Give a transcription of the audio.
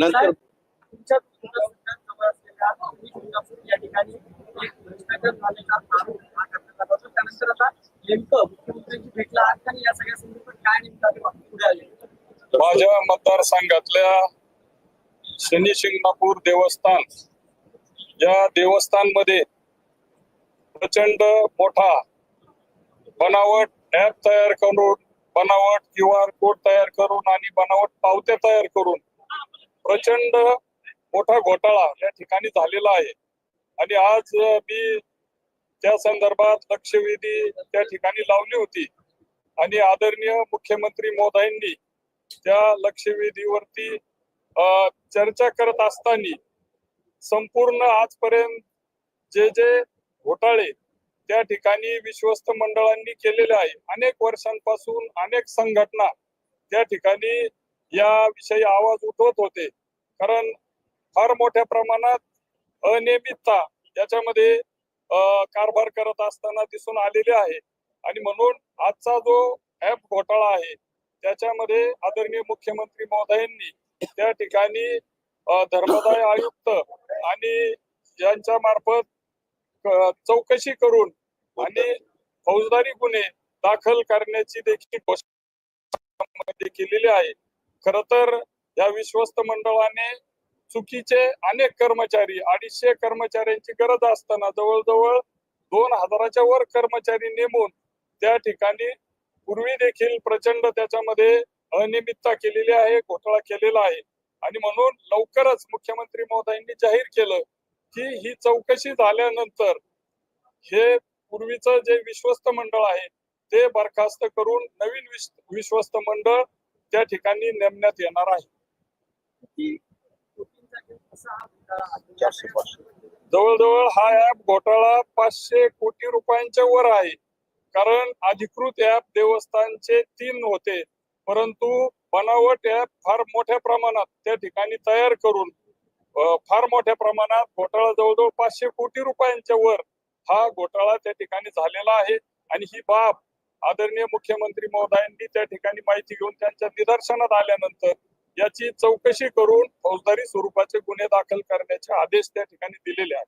नंतर तुमच्या मतदारसंघात जवळ असलेल्या इंदापूर या ठिकाणी एक भ्रष्टाचार झालेला आरोप करण्यात आला होता. त्यानंतर आता नेमकं मुख्यमंत्र्यांची भेटला आहात आणि या सगळ्या संदर्भात काय नेमकं आपण पुढे आले माझ्या मतदारसंघातल्या शनी शिंगणापूर देवस्थान या देवस्थानमध्ये प्रचंड मोठा बनावट ऍप तयार करून बनावट क्यू आर कोड तयार करून आणि बनावट पावत्या तयार करून प्रचंड मोठा घोटाळा या ठिकाणी झालेला आहे. आणि आज मी त्या संदर्भात लक्षवेधी त्या ठिकाणी लावली होती. आणि आदरणीय मुख्यमंत्री महोदयांनी त्या लक्षवेधीवरती चर्चा करत असताना संपूर्ण आजपर्यंत जे जे घोटाळे त्या ठिकाणी विश्वस्त मंडळांनी केलेले आहे. अनेक वर्षांपासून अनेक संघटना त्या ठिकाणी याविषयी आवाज उठवत होते. कारण फार मोठ्या प्रमाणात अनियमितता याच्यामध्ये कारभार करत असताना दिसून आलेले आहे. आणि म्हणून आजचा जो ऍप घोटाळा आहे त्याच्यामध्ये आदरणीय मुख्यमंत्री महोदयांनी त्या ठिकाणी धर्मदाय आयुक्त आणि यांच्या मार्फत चौकशी करून आणि फौजदारी गुन्हे दाखल करण्याची देखील घोषणा केलेली आहे. खर तर या विश्वस्त मंडळाने चुकीचे अनेक कर्मचारी अडीचशे कर्मचाऱ्यांची गरज असताना जवळजवळ दोन हजाराच्या वर कर्मचारी नेमून त्या ठिकाणी पूर्वी देखील प्रचंड त्याच्यामध्ये अनियमितता केलेली आहे घोटाळा केलेला आहे. आणि म्हणून लवकरच मुख्यमंत्री महोदयांनी जाहीर केलं की ही चौकशी झाल्यानंतर हे पूर्वीचं जे विश्वस्त मंडळ आहे ते बरखास्त करून नवीन विश्वस्त मंडळ त्या ठिकाणी नेमण्यात येणार आहे. हा? जवळजवळ हा ऍप घोटाळा पाचशे कोटी रुपयांच्या वर आहे. कारण अधिकृत ऍप देवस्थानचे तीन होते. परंतु बनावट ऍप फार मोठ्या प्रमाणात त्या ठिकाणी तयार करून फार मोठ्या प्रमाणात घोटाळा जवळजवळ पाचशे कोटी रुपयांच्या वर हा घोटाळा त्या ठिकाणी झालेला आहे. आणि ही बाब आदरणीय मुख्यमंत्री महोदयांनी त्या ठिकाणी माहिती घेऊन त्यांच्या निदर्शनात आल्यानंतर याची चौकशी करून फौजदारी स्वरूपाचे गुन्हे दाखल करण्याचे आदेश त्या ठिकाणी दिलेले आहेत.